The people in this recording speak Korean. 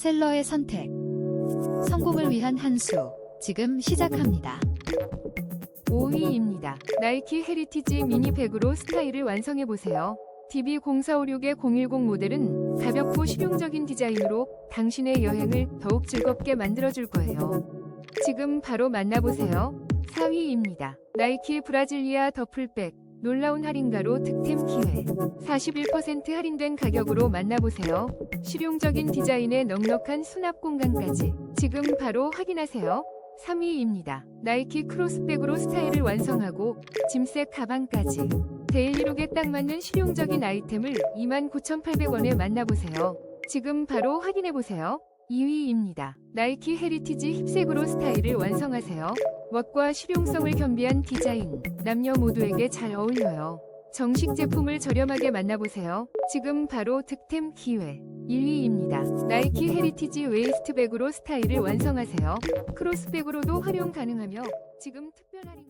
셀러의 선택. 성공을 위한 한 수. 지금 시작합니다. 5위입니다. 나이키 헤리티지 미니백으로 스타일을 완성해보세요. DB0456의 010 모델은 가볍고 실용적인 디자인으로 당신의 여행을 더욱 즐겁게 만들어줄 거예요. 지금 바로 만나보세요. 4위입니다. 나이키 브라질리아 더플백 놀라운 할인가로 득템 기회 41% 할인된 가격으로 만나보세요. 실용적인 디자인에 넉넉한 수납 공간까지 지금 바로 확인하세요. 3위입니다. 나이키 크로스백으로 스타일을 완성하고 짐색 가방까지 데일리룩에 딱 맞는 실용적인 아이템을 29,800원에 만나보세요. 지금 바로 확인해보세요. 2위입니다. 나이키 헤리티지 힙색으로 스타일을 완성하세요. 멋과 실용성을 겸비한 디자인, 남녀 모두에게 잘 어울려요. 정식 제품을 저렴하게 만나보세요. 지금 바로 득템 기회. 1위입니다. 나이키 헤리티지 웨이스트백으로 스타일을 완성하세요. 크로스백으로도 활용 가능하며 지금 특별 할인